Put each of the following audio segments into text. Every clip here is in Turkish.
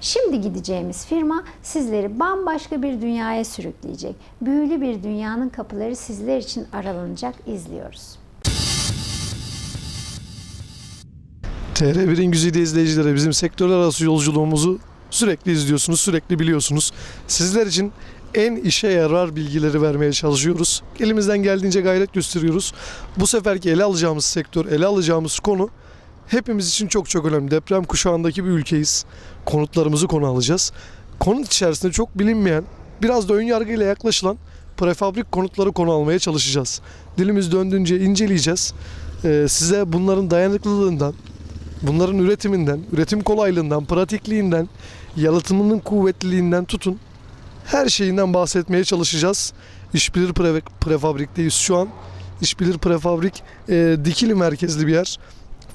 Şimdi gideceğimiz firma sizleri bambaşka bir dünyaya sürükleyecek. Büyülü bir dünyanın kapıları sizler için aralanacak. İzliyoruz. TR1'in güzide izleyicileri bizim sektörler arası yolculuğumuzu sürekli izliyorsunuz, sürekli biliyorsunuz. Sizler için en işe yarar bilgileri vermeye çalışıyoruz. Elimizden geldiğince gayret gösteriyoruz. Bu seferki ele alacağımız sektör, ele alacağımız konu hepimiz için çok çok önemli. Deprem kuşağındaki bir ülkeyiz. Konutlarımızı konu alacağız. Konut içerisinde çok bilinmeyen, biraz da ön yargıyla yaklaşılan prefabrik konutları konu almaya çalışacağız. Dilimiz döndüğünce inceleyeceğiz. Ee, size bunların dayanıklılığından, Bunların üretiminden, üretim kolaylığından, pratikliğinden, yalıtımının kuvvetliliğinden tutun her şeyinden bahsetmeye çalışacağız. İşbilir pre, prefabrikteyiz şu an. İşbilir prefabrik e, Dikili merkezli bir yer.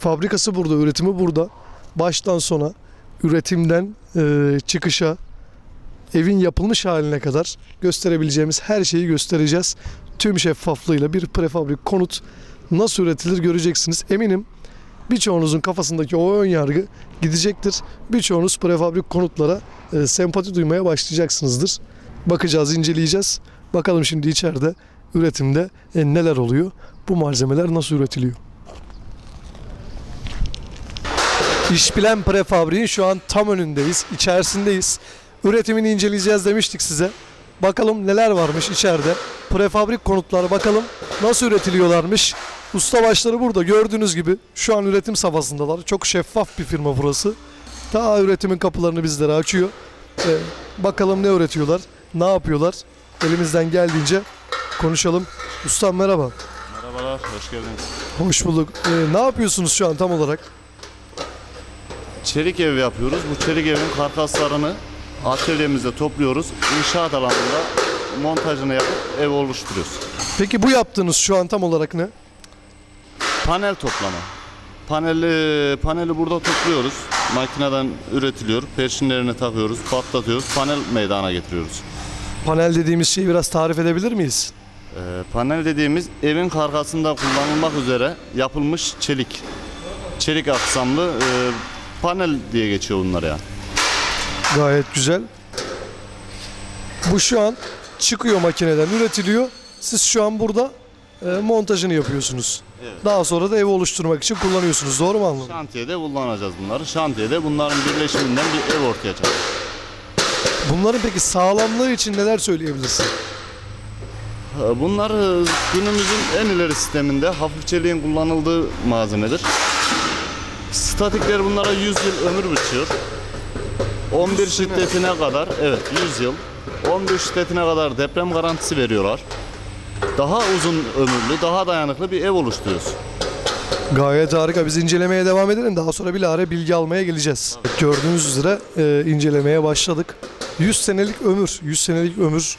Fabrikası burada, üretimi burada. Baştan sona üretimden e, çıkışa, evin yapılmış haline kadar gösterebileceğimiz her şeyi göstereceğiz. Tüm şeffaflığıyla bir prefabrik konut nasıl üretilir göreceksiniz. Eminim birçoğunuzun kafasındaki o ön yargı gidecektir. Birçoğunuz prefabrik konutlara e, sempati duymaya başlayacaksınızdır. Bakacağız, inceleyeceğiz. Bakalım şimdi içeride üretimde e, neler oluyor? Bu malzemeler nasıl üretiliyor? İşbilen prefabriğin şu an tam önündeyiz, içerisindeyiz. Üretimini inceleyeceğiz demiştik size. Bakalım neler varmış içeride. Prefabrik konutlar bakalım nasıl üretiliyorlarmış. Ustabaşları burada gördüğünüz gibi şu an üretim safhasındalar. Çok şeffaf bir firma burası. Daha üretimin kapılarını bizlere açıyor. Ee, bakalım ne üretiyorlar, ne yapıyorlar. Elimizden geldiğince konuşalım. Ustam merhaba. Merhabalar, hoş geldiniz. Hoş bulduk. Ee, ne yapıyorsunuz şu an tam olarak? Çelik ev yapıyoruz. Bu çelik evin karkaslarını atölyemizde topluyoruz. İnşaat alanında montajını yapıp ev oluşturuyoruz. Peki bu yaptığınız şu an tam olarak ne? Panel toplama. Paneli, paneli burada topluyoruz. Makineden üretiliyor. Perşinlerini takıyoruz, patlatıyoruz. Panel meydana getiriyoruz. Panel dediğimiz şeyi biraz tarif edebilir miyiz? Ee, panel dediğimiz evin karkasında kullanılmak üzere yapılmış çelik. Çelik aksamlı e, panel diye geçiyor bunlar yani. Gayet güzel. Bu şu an çıkıyor makineden üretiliyor. Siz şu an burada e, montajını yapıyorsunuz. Evet. Daha sonra da ev oluşturmak için kullanıyorsunuz. Doğru mu anladım? Şantiyede kullanacağız bunları. Şantiyede bunların birleşiminden bir ev ortaya çıkacak. Bunların peki sağlamlığı için neler söyleyebilirsin? Ee, Bunlar e, günümüzün en ileri sisteminde hafif çeliğin kullanıldığı malzemedir. Statikler bunlara 100 yıl ömür biçiyor. 11 şiddetine kadar, evet 100 yıl. 11 şiddetine kadar deprem garantisi veriyorlar. Daha uzun ömürlü, daha dayanıklı bir ev oluşturuyoruz. Gayet harika. Biz incelemeye devam edelim. Daha sonra bilahare bilgi almaya geleceğiz. Gördüğünüz üzere e, incelemeye başladık. 100 senelik ömür, 100 senelik ömür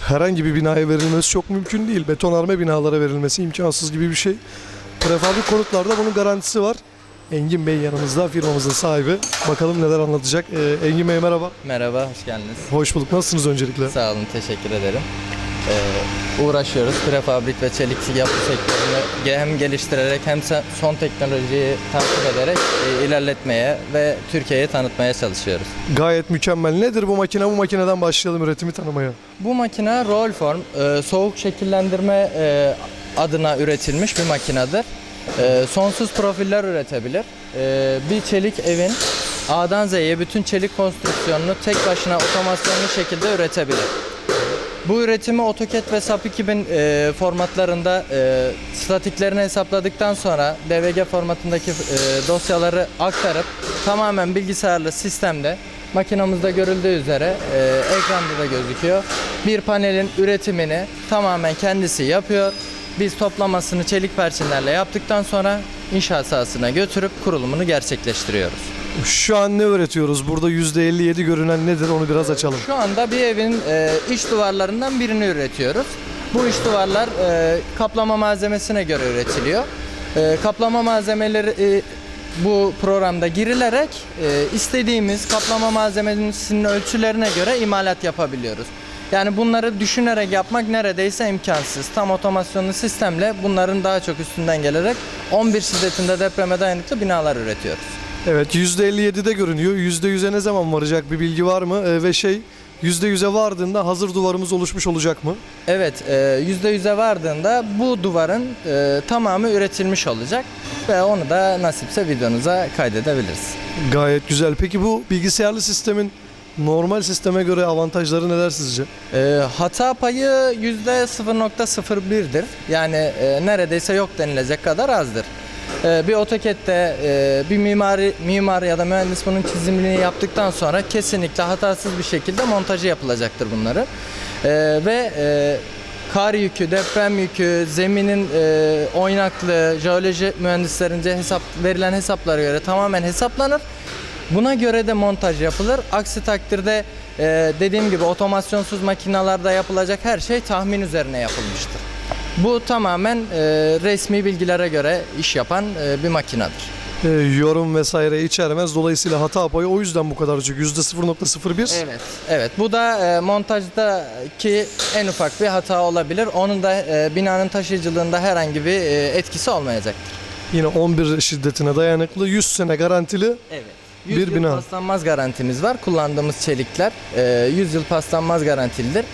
herhangi bir binaya verilmesi çok mümkün değil. Betonarme binalara verilmesi imkansız gibi bir şey. Prefabrik konutlarda bunun garantisi var. Engin Bey yanımızda, firmamızın sahibi. Bakalım neler anlatacak. E, Engin Bey merhaba. Merhaba, hoş geldiniz. Hoş bulduk. Nasılsınız öncelikle? Sağ olun, teşekkür ederim. Ee, uğraşıyoruz. Prefabrik ve çelik yapı sektörünü hem geliştirerek hem son teknolojiyi takip ederek e, ilerletmeye ve Türkiye'ye tanıtmaya çalışıyoruz. Gayet mükemmel. Nedir bu makine? Bu makineden başlayalım üretimi tanımaya. Bu makine Rollform, e, soğuk şekillendirme e, adına üretilmiş bir makinedir. E, sonsuz profiller üretebilir. E, bir çelik evin A'dan Z'ye bütün çelik konstrüksiyonunu tek başına otomasyonlu şekilde üretebilir. Bu üretimi AutoCAD ve SAP 2000 e, formatlarında e, statiklerini hesapladıktan sonra DVG formatındaki e, dosyaları aktarıp tamamen bilgisayarlı sistemde makinamızda görüldüğü üzere e, ekranda da gözüküyor. Bir panelin üretimini tamamen kendisi yapıyor. Biz toplamasını çelik perçinlerle yaptıktan sonra inşaat sahasına götürüp kurulumunu gerçekleştiriyoruz. Şu an ne üretiyoruz? Burada %57 görünen nedir? Onu biraz açalım. Şu anda bir evin e, iç duvarlarından birini üretiyoruz. Bu iç duvarlar e, kaplama malzemesine göre üretiliyor. E, kaplama malzemeleri e, bu programda girilerek e, istediğimiz kaplama malzemesinin ölçülerine göre imalat yapabiliyoruz. Yani bunları düşünerek yapmak neredeyse imkansız. Tam otomasyonlu sistemle bunların daha çok üstünden gelerek 11 şiddetinde depreme dayanıklı binalar üretiyoruz. Evet %57'de görünüyor. %100'e ne zaman varacak bir bilgi var mı? Ee, ve şey %100'e vardığında hazır duvarımız oluşmuş olacak mı? Evet, e, %100'e vardığında bu duvarın e, tamamı üretilmiş olacak ve onu da nasipse videonuza kaydedebiliriz. Gayet güzel. Peki bu bilgisayarlı sistemin normal sisteme göre avantajları neler sizce? E, hata payı %0.01'dir. Yani e, neredeyse yok denilecek kadar azdır. E, bir AutoCAD'de e, bir mimari mimar ya da mühendis bunun çizimini yaptıktan sonra kesinlikle hatasız bir şekilde montajı yapılacaktır bunların. E, ve e, kar yükü, deprem yükü, zeminin e, oynaklığı, jeoloji mühendislerince hesap verilen hesaplara göre tamamen hesaplanır. Buna göre de montaj yapılır. Aksi takdirde e, dediğim gibi otomasyonsuz makinalarda yapılacak her şey tahmin üzerine yapılmıştır. Bu tamamen e, resmi bilgilere göre iş yapan e, bir makinedir. Ee, yorum vesaire içermez. Dolayısıyla hata payı o yüzden bu kadar düşük. %0.01. Evet. Evet. Bu da e, montajdaki en ufak bir hata olabilir. Onun da e, binanın taşıyıcılığında herhangi bir e, etkisi olmayacaktır. Yine 11 şiddetine dayanıklı 100 sene garantili Evet. Bir 100 yıl bina. paslanmaz garantimiz var. Kullandığımız çelikler e, 100 yıl paslanmaz garantilidir.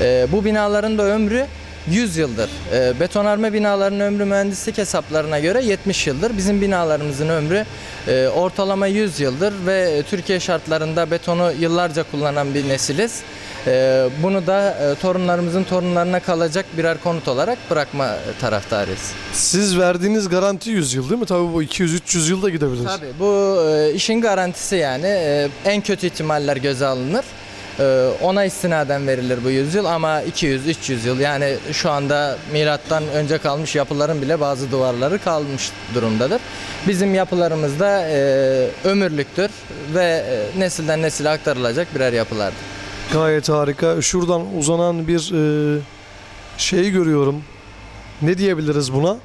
E, bu binaların da ömrü 100 yıldır. E, betonarme binaların ömrü mühendislik hesaplarına göre 70 yıldır. Bizim binalarımızın ömrü e, ortalama 100 yıldır ve Türkiye şartlarında betonu yıllarca kullanan bir nesiliz. E, bunu da e, torunlarımızın torunlarına kalacak birer konut olarak bırakma taraftarıyız. Siz verdiğiniz garanti 100 yıl değil mi? Tabii bu 200-300 yıl da gidebilir. Tabii bu e, işin garantisi yani E, en kötü ihtimaller göze alınır. Ona istinaden verilir bu 100 yıl ama 200-300 yıl yani şu anda milattan önce kalmış yapıların bile bazı duvarları kalmış durumdadır. Bizim yapılarımız da ömürlüktür ve nesilden nesile aktarılacak birer yapılardır. Gayet harika. Şuradan uzanan bir e, şey görüyorum. Ne diyebiliriz buna?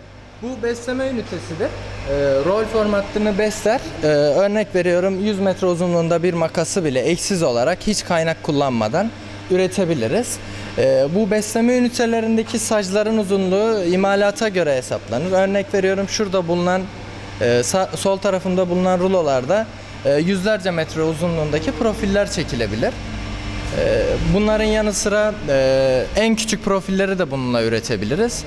Bu besleme ünitesidir. Ee, rol formatını besler. Ee, örnek veriyorum 100 metre uzunluğunda bir makası bile eksiz olarak hiç kaynak kullanmadan üretebiliriz. Ee, bu besleme ünitelerindeki sacların uzunluğu imalata göre hesaplanır. Örnek veriyorum şurada bulunan e, sağ- sol tarafında bulunan rulolarda e, yüzlerce metre uzunluğundaki profiller çekilebilir. Ee, Bunların yanı sıra e, en küçük profilleri de bununla üretebiliriz.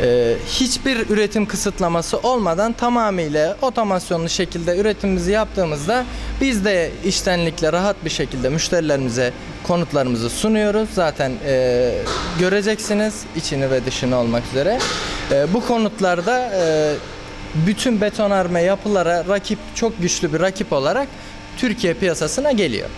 Ee, Hiçbir üretim kısıtlaması olmadan tamamıyla otomasyonlu şekilde üretimimizi yaptığımızda biz de iştenlikle rahat bir şekilde müşterilerimize konutlarımızı sunuyoruz. Zaten e, göreceksiniz içini ve dışını olmak üzere. E, bu konutlarda bütün betonarme yapılara rakip çok güçlü bir rakip olarak Türkiye piyasasına geliyor.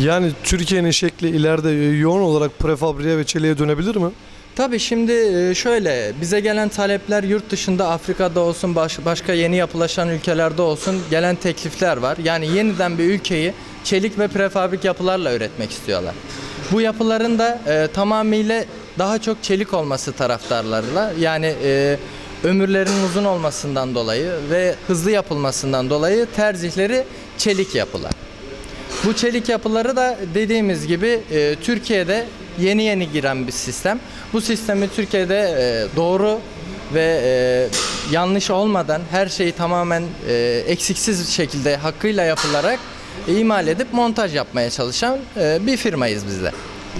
Yani Türkiye'nin şekli ileride yoğun olarak prefabriğe ve çeliğe dönebilir mi? Tabii şimdi e, şöyle bize gelen talepler yurt dışında Afrika'da olsun baş- başka yeni yapılaşan ülkelerde olsun gelen teklifler var. Yani yeniden bir ülkeyi çelik ve prefabrik yapılarla üretmek istiyorlar. Bu yapıların da e, tamamıyla daha çok çelik olması taraftarlarıyla yani e, ömürlerinin uzun olmasından dolayı ve hızlı yapılmasından dolayı tercihleri çelik yapılar. Bu çelik yapıları da dediğimiz gibi e, Türkiye'de yeni yeni giren bir sistem. Bu sistemi Türkiye'de e, doğru ve e, yanlış olmadan her şeyi tamamen e, eksiksiz şekilde hakkıyla yapılarak imal edip montaj yapmaya çalışan e, bir firmayız biz de.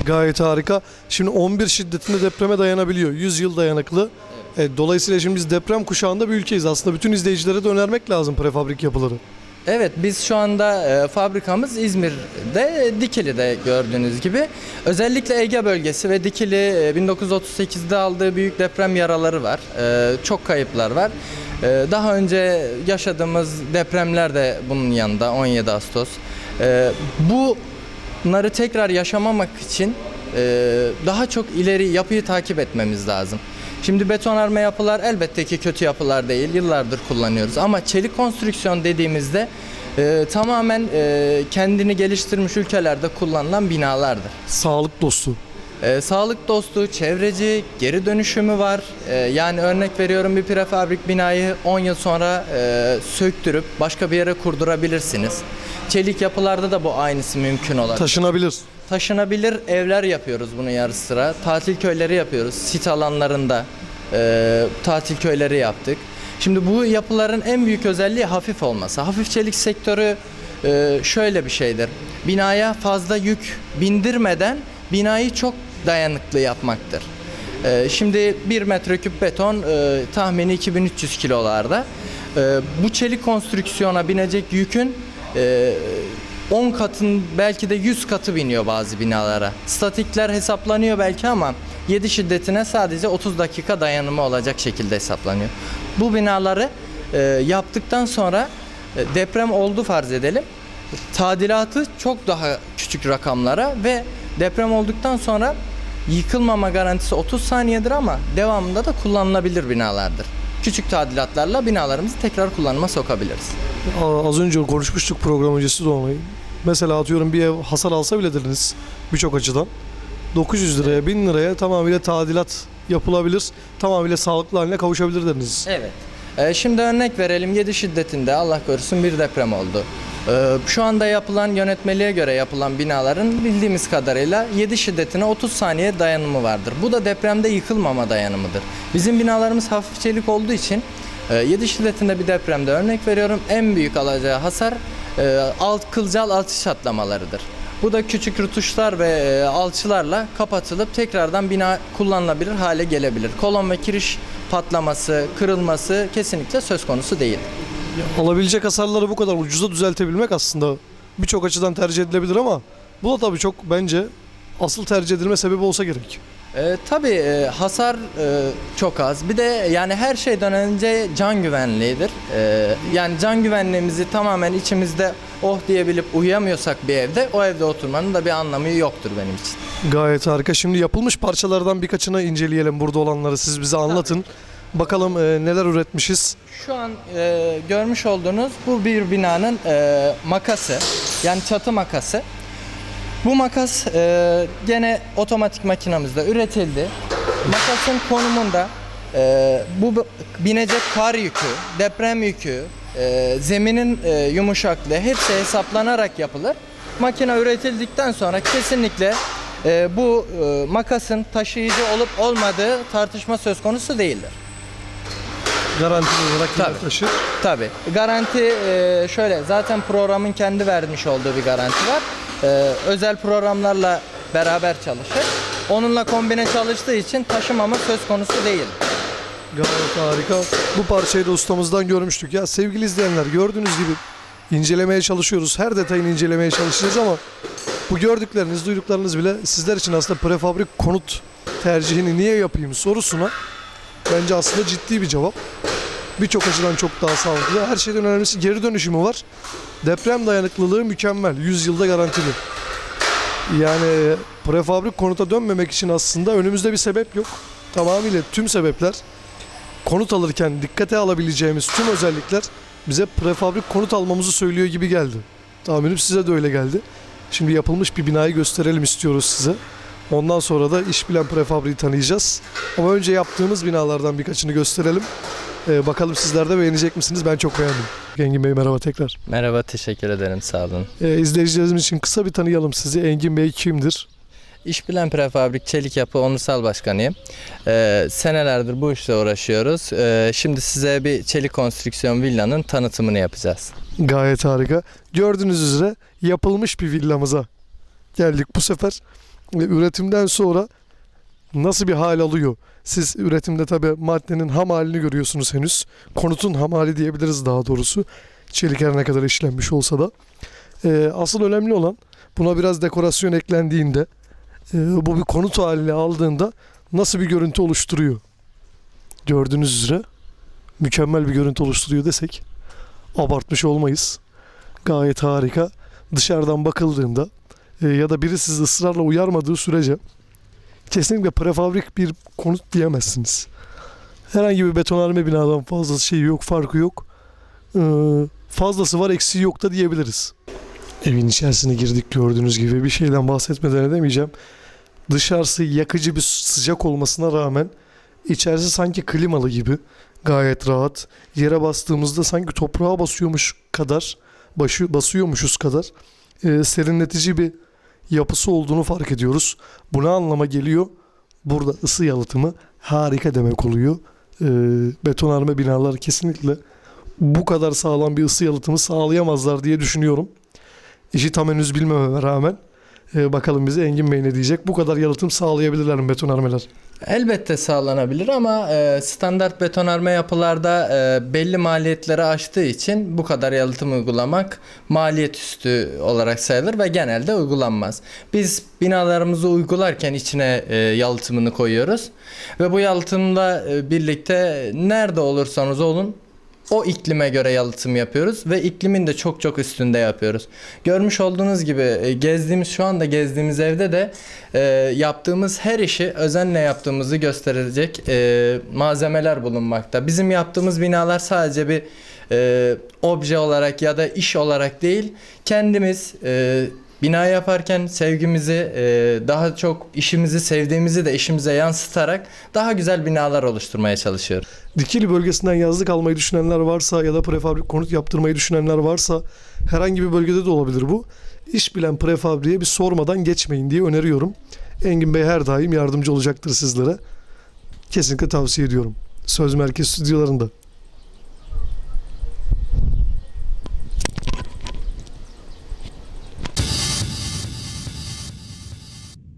Gayet harika. Şimdi 11 şiddetinde depreme dayanabiliyor. 100 yıl dayanıklı. E, dolayısıyla şimdi biz deprem kuşağında bir ülkeyiz. Aslında bütün izleyicilere de önermek lazım prefabrik yapıları. Evet biz şu anda e, fabrikamız İzmir'de Dikili'de gördüğünüz gibi. Özellikle Ege bölgesi ve Dikili e, 1938'de aldığı büyük deprem yaraları var. E, çok kayıplar var. E, daha önce yaşadığımız depremler de bunun yanında 17 Ağustos. E, bunları tekrar yaşamamak için e, daha çok ileri yapıyı takip etmemiz lazım. Şimdi betonarme yapılar elbette ki kötü yapılar değil. Yıllardır kullanıyoruz. Ama çelik konstrüksiyon dediğimizde e, tamamen e, kendini geliştirmiş ülkelerde kullanılan binalardır. Sağlık dostu. E, sağlık dostu, çevreci, geri dönüşümü var. E, yani örnek veriyorum bir prefabrik binayı 10 yıl sonra e, söktürüp başka bir yere kurdurabilirsiniz. Çelik yapılarda da bu aynısı mümkün olabilir. Taşınabilir. Taşınabilir evler yapıyoruz bunun yarı sıra. Tatil köyleri yapıyoruz. Sit alanlarında e, tatil köyleri yaptık. Şimdi bu yapıların en büyük özelliği hafif olması. Hafif çelik sektörü e, şöyle bir şeydir. Binaya fazla yük bindirmeden binayı çok dayanıklı yapmaktır. E, Şimdi 1 metreküp beton e, tahmini 2300 kilolarda. E, Bu çelik konstrüksiyona binecek yükün e, 10 katın belki de 100 katı biniyor bazı binalara. Statikler hesaplanıyor belki ama 7 şiddetine sadece 30 dakika dayanımı olacak şekilde hesaplanıyor. Bu binaları e, yaptıktan sonra e, deprem oldu farz edelim. Tadilatı çok daha küçük rakamlara ve deprem olduktan sonra yıkılmama garantisi 30 saniyedir ama devamında da kullanılabilir binalardır. Küçük tadilatlarla binalarımızı tekrar kullanıma sokabiliriz. Az önce konuşmuştuk program öncesi de onu. Mesela atıyorum bir ev hasar alsa bile dediniz birçok açıdan. 900 liraya 1000 liraya tamamıyla tadilat yapılabilir. Tamamıyla sağlıklı haline kavuşabilir dediniz. Evet. Ee, şimdi örnek verelim 7 şiddetinde Allah korusun bir deprem oldu. Ee, şu anda yapılan yönetmeliğe göre yapılan binaların bildiğimiz kadarıyla 7 şiddetine 30 saniye dayanımı vardır. Bu da depremde yıkılmama dayanımıdır. Bizim binalarımız hafif çelik olduğu için e, 7 şiddetinde bir depremde örnek veriyorum en büyük alacağı hasar e, alt kılcal alçı çatlamalarıdır. Bu da küçük rutuşlar ve e, alçılarla kapatılıp tekrardan bina kullanılabilir hale gelebilir. Kolon ve kiriş patlaması, kırılması kesinlikle söz konusu değil. Alabilecek hasarları bu kadar ucuza düzeltebilmek aslında birçok açıdan tercih edilebilir ama bu da tabii çok bence asıl tercih edilme sebebi olsa gerek. E, tabii e, hasar e, çok az. Bir de yani her şeyden önce can güvenliğidir. E, yani can güvenliğimizi tamamen içimizde oh diyebilip uyuyamıyorsak bir evde o evde oturmanın da bir anlamı yoktur benim için. Gayet harika. Şimdi yapılmış parçalardan birkaçını inceleyelim burada olanları. Siz bize anlatın. Bakalım e, neler üretmişiz. Şu an e, görmüş olduğunuz bu bir binanın e, makası. Yani çatı makası. Bu makas e, gene otomatik makinamızda üretildi. Makasın konumunda e, bu binecek kar yükü, deprem yükü, e, zeminin e, yumuşaklığı hepsi hesaplanarak yapılır. Makine üretildikten sonra kesinlikle e, bu e, makasın taşıyıcı olup olmadığı tartışma söz konusu değildir. Garantili olarak Tabii. taşır. Tabii. Garanti e, şöyle zaten programın kendi vermiş olduğu bir garanti var. E, özel programlarla beraber çalışır. Onunla kombine çalıştığı için taşımama söz konusu değil. Gayet harika. Bu parçayı da ustamızdan görmüştük. Ya sevgili izleyenler gördüğünüz gibi incelemeye çalışıyoruz. Her detayını incelemeye çalışacağız ama bu gördükleriniz, duyduklarınız bile sizler için aslında prefabrik konut tercihini niye yapayım sorusuna bence aslında ciddi bir cevap. Birçok açıdan çok daha sağlıklı. Her şeyden önemlisi geri dönüşümü var. Deprem dayanıklılığı mükemmel. 100 yılda garantili. Yani prefabrik konuta dönmemek için aslında önümüzde bir sebep yok. Tamamıyla tüm sebepler konut alırken dikkate alabileceğimiz tüm özellikler bize prefabrik konut almamızı söylüyor gibi geldi. Tahminim size de öyle geldi. Şimdi yapılmış bir binayı gösterelim istiyoruz size. Ondan sonra da iş bilen prefabriği tanıyacağız. Ama önce yaptığımız binalardan birkaçını gösterelim. Ee, bakalım sizler de beğenecek misiniz? Ben çok beğendim. Engin Bey merhaba tekrar. Merhaba, teşekkür ederim. Sağ olun. Ee, izleyicilerimiz için kısa bir tanıyalım sizi. Engin Bey kimdir? İşbilen Prefabrik Çelik Yapı Onursal Başkanıyım. Ee, senelerdir bu işle uğraşıyoruz. Ee, şimdi size bir çelik konstrüksiyon villanın tanıtımını yapacağız. Gayet harika. Gördüğünüz üzere yapılmış bir villamıza geldik bu sefer. Ve üretimden sonra nasıl bir hal alıyor? Siz üretimde tabi maddenin ham halini görüyorsunuz henüz. Konutun ham hali diyebiliriz daha doğrusu. Çelik her ne kadar işlenmiş olsa da. Ee, asıl önemli olan buna biraz dekorasyon eklendiğinde e, bu bir konut haline aldığında nasıl bir görüntü oluşturuyor? Gördüğünüz üzere mükemmel bir görüntü oluşturuyor desek abartmış olmayız. Gayet harika. Dışarıdan bakıldığında e, ya da biri sizi ısrarla uyarmadığı sürece kesinlikle prefabrik bir konut diyemezsiniz. Herhangi bir betonarme binadan fazla şey yok, farkı yok. Ee, fazlası var, eksiği yok da diyebiliriz. Evin içerisine girdik gördüğünüz gibi bir şeyden bahsetmeden edemeyeceğim. Dışarısı yakıcı bir sıcak olmasına rağmen içerisi sanki klimalı gibi gayet rahat. Yere bastığımızda sanki toprağa basıyormuş kadar, başı, basıyormuşuz kadar e, serinletici bir yapısı olduğunu fark ediyoruz. Bu ne anlama geliyor? Burada ısı yalıtımı harika demek oluyor. e, betonarme binalar kesinlikle bu kadar sağlam bir ısı yalıtımı sağlayamazlar diye düşünüyorum. İşi tam henüz bilmeme rağmen e, bakalım bize Engin Bey ne diyecek. Bu kadar yalıtım sağlayabilirler mi betonarmeler? Elbette sağlanabilir ama e, standart betonarme yapılarda e, belli maliyetleri aştığı için bu kadar yalıtım uygulamak maliyet üstü olarak sayılır ve genelde uygulanmaz. Biz binalarımızı uygularken içine e, yalıtımını koyuyoruz ve bu yalıtımla e, birlikte nerede olursanız olun o iklime göre yalıtım yapıyoruz ve iklimin de çok çok üstünde yapıyoruz. Görmüş olduğunuz gibi e, gezdiğimiz şu anda gezdiğimiz evde de e, yaptığımız her işi özenle yaptığımızı gösterecek e, malzemeler bulunmakta. Bizim yaptığımız binalar sadece bir e, obje olarak ya da iş olarak değil kendimiz e, Bina yaparken sevgimizi, e, daha çok işimizi sevdiğimizi de işimize yansıtarak daha güzel binalar oluşturmaya çalışıyoruz. Dikili bölgesinden yazlık almayı düşünenler varsa ya da prefabrik konut yaptırmayı düşünenler varsa herhangi bir bölgede de olabilir bu. İş bilen prefabriğe bir sormadan geçmeyin diye öneriyorum. Engin Bey her daim yardımcı olacaktır sizlere. Kesinlikle tavsiye ediyorum. Söz Merkez stüdyolarında.